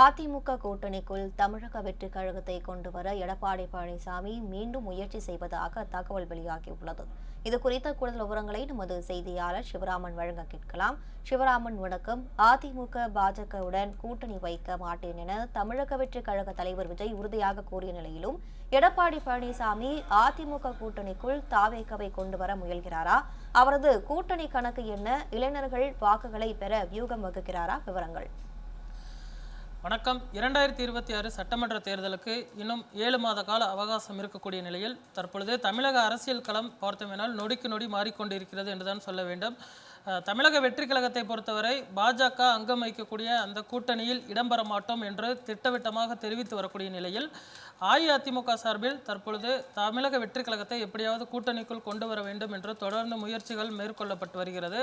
அதிமுக கூட்டணிக்குள் தமிழக வெற்றி கழகத்தை கொண்டு வர எடப்பாடி பழனிசாமி மீண்டும் முயற்சி செய்வதாக தகவல் வெளியாகியுள்ளது. இது குறித்த கூடுதல் விவரங்களை நமது செய்தியாளர் சிவராமன் வழங்க கேட்கலாம். சிவராமன் வணக்கம். அதிமுக பாஜகவுடன் கூட்டணி வைக்க மாட்டேன் என தமிழக வெற்றி கழக தலைவர் விஜய் உறுதியாக கூறிய நிலையிலும் எடப்பாடி பழனிசாமி அதிமுக கூட்டணிக்குள் தாவேக்கவை கொண்டு வர முயல்கிறாரா? அவரது கூட்டணி கணக்கு என்ன? இளைஞர்கள் வாக்குகளை பெற வியூகம் வகுக்கிறாரா? விவரங்கள். வணக்கம். இரண்டாயிரத்தி இருபத்தி ஆறு சட்டமன்ற தேர்தலுக்கு இன்னும் ஏழு மாத கால அவகாசம் இருக்கக்கூடிய நிலையில் தற்பொழுது தமிழக அரசியல் களம் பார்த்தோமேனால் நொடிக்கு நொடி மாறிக்கொண்டிருக்கிறது என்றுதான் சொல்ல வேண்டும். தமிழக வெற்றி கழகத்தை பொறுத்தவரை பாஜக அங்கம் வகிக்கக்கூடிய அந்த கூட்டணியில் இடம்பெற மாட்டோம் என்று திட்டவட்டமாக தெரிவித்து வரக்கூடிய நிலையில் அஇஅதிமுக சார்பில் தற்பொழுது தமிழக வெற்றி கழகத்தை எப்படியாவது கூட்டணிக்குள் கொண்டு வர வேண்டும் என்று தொடர்ந்து முயற்சிகள் மேற்கொள்ளப்பட்டு வருகிறது.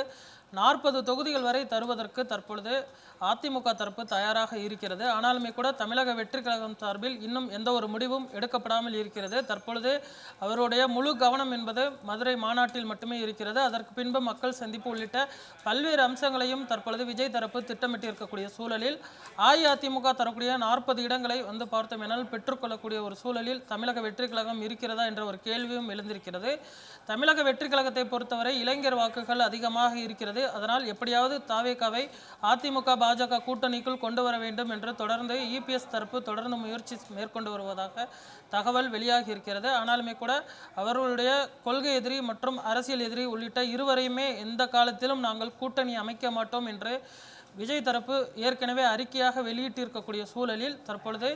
நாற்பது தொகுதிகள் வரை தருவதற்கு தற்பொழுது அதிமுக தரப்பு தயாராக இருக்கிறது. ஆனாலுமே கூட தமிழக வெற்றி கழகம் சார்பில் இன்னும் எந்த ஒரு முடிவும் எடுக்கப்படாமல் இருக்கிறது. தற்பொழுது அவருடைய முழு கவனம் என்பது மதுரை மாநாட்டில் மட்டுமே இருக்கிறது. அதற்கு பின்பு மக்கள் சந்திப்பு உள்ளிட்ட பல்வேறு அம்சங்களையும் தற்பொழுது விஜய் தரப்பு திட்டமிட்டிருக்கக்கூடிய சூழலில் அஇஅதிமுக தரக்கூடிய நாற்பது இடங்களை வந்து பார்த்தோம் பார்த்தோமேனால் பெற்றுக்கொள்ளக்கூடிய ஒரு சூழலில் தமிழக வெற்றி கழகம் இருக்கிறதா என்ற ஒரு கேள்வியும் எழுந்திருக்கிறது. தமிழக வெற்றி கழகத்தை பொறுத்தவரை இளைஞர் வாக்குகள் அதிகமாக இருக்கிறது. அதனால் எப்படியாவது தாவேகாவை அதிமுக பாஜக கூட்டணிக்குள் கொண்டு வர வேண்டும் என்று தொடர்ந்து இபிஎஸ் தரப்பு தொடர்ந்து முயற்சி மேற்கொண்டு வருவதாக தகவல் வெளியாகி இருக்கிறது. ஆனாலுமே கூட அவர்களுடைய கொள்கை எதிரி மற்றும் அரசியல் எதிரி உள்ளிட்ட இருவரையுமே எந்த காலத்திலும் நாங்கள் கூட்டணி அமைக்க மாட்டோம் என்று விஜய் தரப்பு ஏற்கனவே அறிக்கையாக வெளியிட்டிருக்கக்கூடிய சூழலில் தற்பொழுது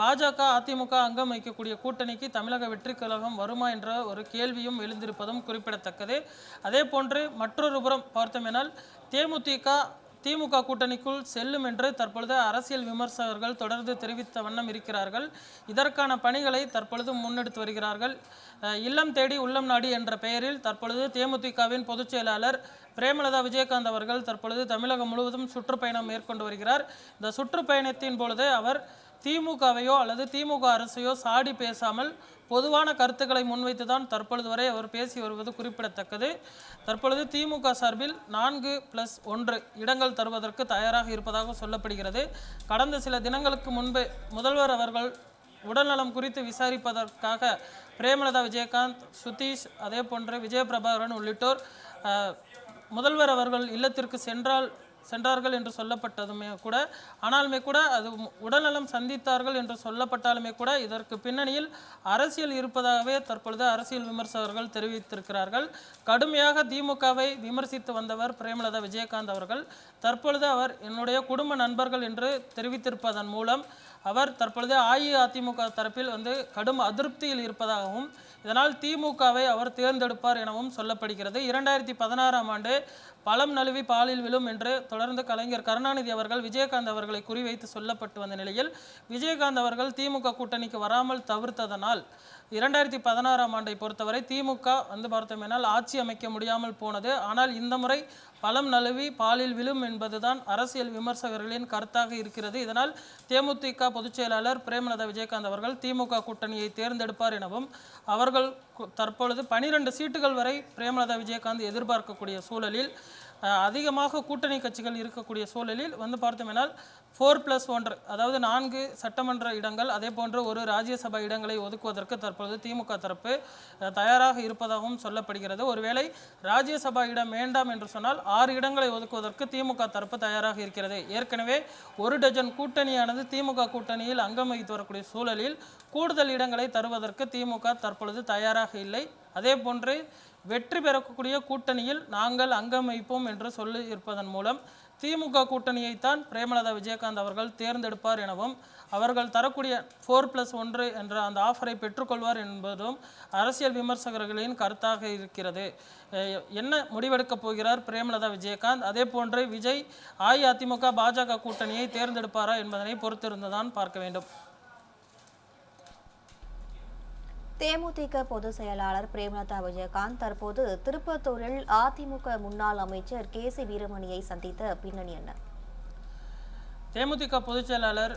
பாஜக அதிமுக அங்கம் வைக்கக்கூடிய கூட்டணிக்கு தமிழக வெற்றி கழகம் வருமா என்ற ஒரு கேள்வியும் எழுந்திருப்பதும் குறிப்பிடத்தக்கது. அதே போன்று மற்றொரு புறம் பார்த்தோமேனால் தேமுதிக திமுக கூட்டணிக்குள் செல்லும் என்று தற்பொழுது அரசியல் விமர்சகர்கள் தொடர்ந்து தெரிவித்த வண்ணம் இருக்கிறார்கள். இதற்கான பணிகளை தற்பொழுது முன்னெடுத்து வருகிறார்கள். இல்லம் தேடி உள்ளம் நாடி என்ற பெயரில் தற்பொழுது தேமுதிகவின் பொதுச் செயலாளர் பிரேமலதா விஜயகாந்த் அவர்கள் தற்பொழுது தமிழகம் முழுவதும் சுற்றுப்பயணம் மேற்கொண்டு வருகிறார். இந்த சுற்றுப்பயணத்தின் பொழுது அவர் திமுகவையோ அல்லது திமுக அரசையோ சாடி பேசாமல் பொதுவான கருத்துக்களை முன்வைத்து தான் தற்பொழுது வரை அவர் பேசி வருவது குறிப்பிடத்தக்கது. தற்பொழுது திமுக சார்பில் நான்கு பிளஸ் ஒன்று இடங்கள் தருவதற்கு தயாராக இருப்பதாக சொல்லப்படுகிறது. கடந்த சில தினங்களுக்கு முன்பு முதல்வர் அவர்கள் உடல்நலம் குறித்து விசாரிப்பதற்காக பிரேமலதா விஜயகாந்த் சுதீஷ் அதே போன்று விஜயபிரபாகரன் உள்ளிட்டோர் முதல்வர் அவர்கள் இல்லத்திற்கு சென்றால் சென்றார்கள் என்று சொல்லப்பட்டதுமே கூட ஆனாலுமே கூட அது உடல்நலம் சந்தித்தார்கள் என்று சொல்லப்பட்டாலுமே கூட இதற்கு பின்னணியில் அரசியல் இருப்பதாகவே தற்பொழுது அரசியல் விமர்சகர்கள் தெரிவித்திருக்கிறார்கள். கடுமையாக திமுகவை விமர்சித்து வந்தவர் பிரேமலதா விஜயகாந்த் அவர்கள். தற்பொழுது அவர் என்னுடைய குடும்ப நண்பர்கள் என்று தெரிவித்திருப்பதன் மூலம் அவர் தற்பொழுது அஇஅதிமுக தரப்பில் வந்து கடும் அதிருப்தியில் இருப்பதாகவும் இதனால் திமுகவை அவர் தேர்ந்தெடுப்பார் எனவும் சொல்லப்படுகிறது. இரண்டாயிரத்தி பதினாறாம் ஆண்டு பழம் நழுவி பாலில் விழும் என்று தொடர்ந்து கலைஞர் கருணாநிதி அவர்கள் விஜயகாந்த் அவர்களை குறிவைத்து சொல்லப்பட்டு வந்த நிலையில் விஜயகாந்த் அவர்கள் திமுக கூட்டணிக்கு வராமல் தவிர்த்ததனால் இரண்டாயிரத்தி பதினாறாம் ஆண்டை பொறுத்தவரை திமுக வந்து பார்த்தோமேனால் ஆட்சி அமைக்க முடியாமல் போனது. ஆனால் இந்த முறை பழம் நழுவி பாலில் விழும் என்பதுதான் அரசியல் விமர்சகர்களின் கருத்தாக இருக்கிறது. இதனால் தேமுதிக பொதுச் செயலாளர் பிரேமலதா விஜயகாந்த் அவர்கள் திமுக கூட்டணியை தேர்ந்தெடுப்பார் எனவும் அவர்கள் கு- தற்பொழுது பனிரெண்டு சீட்டுகள் வரை பிரேமலதா விஜயகாந்த் எதிர்பார்க்கக்கூடிய சூழலில் அதிகமாக கூட்டணி கட்சிகள் இருக்கக்கூடிய சூழலில் வந்து பார்த்தோமேனால் ஃபோர் ப்ளஸ் ஒன்று அதாவது நான்கு சட்டமன்ற இடங்கள் அதே போன்று ஒரு ராஜ்யசபா இடங்களை ஒதுக்குவதற்கு தற்பொழுது திமுக தரப்பு தயாராக இருப்பதாகவும் சொல்லப்படுகிறது. ஒருவேளை ராஜ்யசபா இடம் வேண்டாம் என்று சொன்னால் ஆறு இடங்களை ஒதுக்குவதற்கு திமுக தரப்பு தயாராக இருக்கிறது. ஏற்கனவே ஒரு டஜன் கூட்டணியானது திமுக கூட்டணியில் அங்கம் வகித்து வரக்கூடிய சூழலில் கூடுதல் இடங்களை தருவதற்கு திமுக தற்பொழுது தயாராக இல்லை. அதே போன்று வெற்றி பெறக்கூடிய கூட்டணியில் நாங்கள் அங்கம் வைப்போம் என்று சொல்லி இருப்பதன் மூலம் திமுக கூட்டணியைத்தான் பிரேமலதா விஜயகாந்த் அவர்கள் தேர்ந்தெடுப்பார் எனவும் அவர்கள் தரக்கூடிய ஃபோர் ப்ளஸ் ஒன்று என்ற அந்த ஆஃபரை பெற்றுக்கொள்வார் என்பதும் அரசியல் விமர்சகர்களின் கருத்தாக இருக்கிறது. என்ன முடிவெடுக்கப் போகிறார் பிரேமலதா விஜயகாந்த்? அதே போன்று விஜய் அஇஅதிமுக பாஜக கூட்டணியை தேர்ந்தெடுப்பாரா என்பதனை பொறுத்திருந்துதான் பார்க்க வேண்டும். தேமுதிக பொதுச் செயலாளர் பிரேமலதா விஜயகாந்த் தற்போது திருப்பத்தூரில் அதிமுக முன்னாள் அமைச்சர் கே சி வீரமணியை சந்தித்த பின்னணி என்ன? தேமுதிக பொதுச் செயலாளர்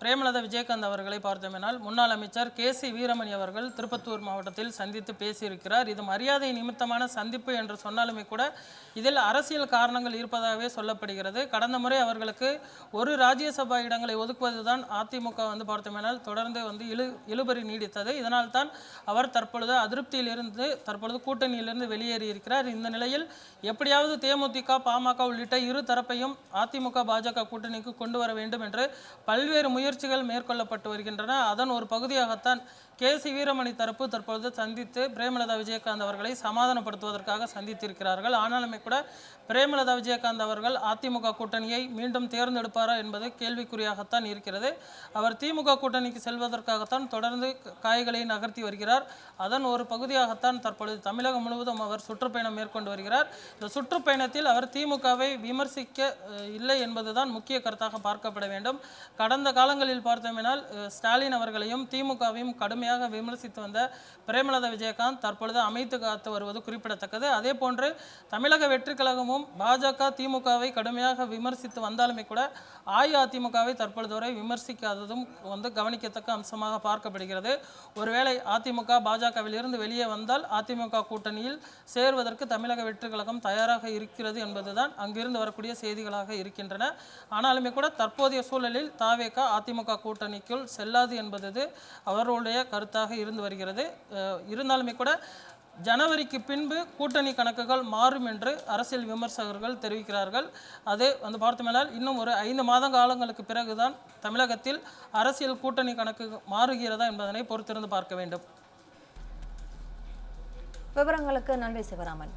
பிரேமலதா விஜயகாந்த் அவர்களை பார்த்தோமெனால் முன்னாள் அமைச்சர் கே சி வீரமணி அவர்கள் திருப்பத்தூர் மாவட்டத்தில் சந்தித்து பேசியிருக்கிறார். இது மரியாதை நிமித்தமான சந்திப்பு என்று சொன்னாலுமே கூட இதில் அரசியல் காரணங்கள் இருப்பதாகவே சொல்லப்படுகிறது. கடந்த முறை அவர்களுக்கு ஒரு ராஜ்யசபா இடங்களை ஒதுக்குவதுதான் அதிமுக வந்து பார்த்தோமெனால் தொடர்ந்து வந்து இழு இழுபறி நீடித்தது. இதனால் தான் அவர் தற்பொழுது அதிருப்தியிலிருந்து தற்பொழுது கூட்டணியிலிருந்து வெளியேறி இருக்கிறார் இந்த நிலையில் எப்படியாவது தேமுதிக பாமக உள்ளிட்ட இரு தரப்பையும் அதிமுக பாஜக கூட்டணிக்கு கொண்டு வர வேண்டும் என்று பல்வேறு முயற்சிகள் மேற்கொள்ளப்பட்டு வருகின்றன. அதன் ஒரு பகுதியாகத்தான் கே சி வீரமணி தரப்பு தற்பொழுது சந்தித்து பிரேமலதா விஜயகாந்த் அவர்களை சமாதானப்படுத்துவதற்காக சந்தித்திருக்கிறார்கள். ஆனாலுமே கூட பிரேமலதா விஜயகாந்த் அவர்கள் அதிமுக கூட்டணியை மீண்டும் தேர்ந்தெடுப்பாரா என்பது கேள்விக்குறியாகத்தான் இருக்கிறது. அவர் திமுக கூட்டணிக்கு செல்வதற்காகத்தான் தொடர்ந்து காய்களை நகர்த்தி வருகிறார். அதன் ஒரு பகுதியாகத்தான் தற்பொழுது தமிழகம் முழுவதும் அவர் சுற்றுப்பயணம் மேற்கொண்டு வருகிறார். இந்த சுற்றுப்பயணத்தில் அவர் திமுகவை விமர்சிக்க இல்லை என்பதுதான் முக்கிய கருத்தாக பார்க்கப்பட வேண்டும். கடந்த காலங்களில் பார்த்தோமினால் ஸ்டாலின் அவர்களையும் திமுகவையும் கடுமையாக விமர்சித்து வந்த பிரேமலதா விஜயகாந்த் தற்பொழுது அமைத்து காத்து வருவது குறிப்பிடத்தக்கது. அதே போன்று தமிழக வெற்றி கழகமும் பாஜக திமுகவை கடுமையாக விமர்சித்து வந்தாலுமே கூட அஇஅதிமுகவை தற்பொழுது வரை விமர்சிக்காததும் வந்து கவனிக்கத்தக்க அம்சமாக பார்க்கப்படுகிறது. ஒருவேளை அதிமுக பாஜகவில் இருந்து வெளியே வந்தால் அதிமுக கூட்டணியில் சேர்வதற்கு தமிழக வெற்றி கழகம் தயாராக இருக்கிறது என்பதுதான் அங்கிருந்து வரக்கூடிய செய்திகளாக இருக்கின்றன. ஆனாலுமே கூட தற்போதைய சூழலில் தாவேக அதிமுக கூட்டணிக்குள் செல்லாது என்பது அவர்களுடைய கருத்தாக இருந்து வருகிறது. இருந்தாலுமே கூட ஜனவரிக்கு பின்பு கூட்டணி கணக்குகள் மாறும் என்று அரசியல் விமர்சகர்கள் தெரிவிக்கிறார்கள். அது வந்து பார்த்தோமேனால் இன்னும் ஒரு ஐந்து மாத காலங்களுக்கு பிறகுதான் தமிழகத்தில் அரசியல் கூட்டணி கணக்கு மாறுகிறதா என்பதனை பொறுத்திருந்து பார்க்க வேண்டும். விவரங்களுக்கு நன்றி சிவராமன்.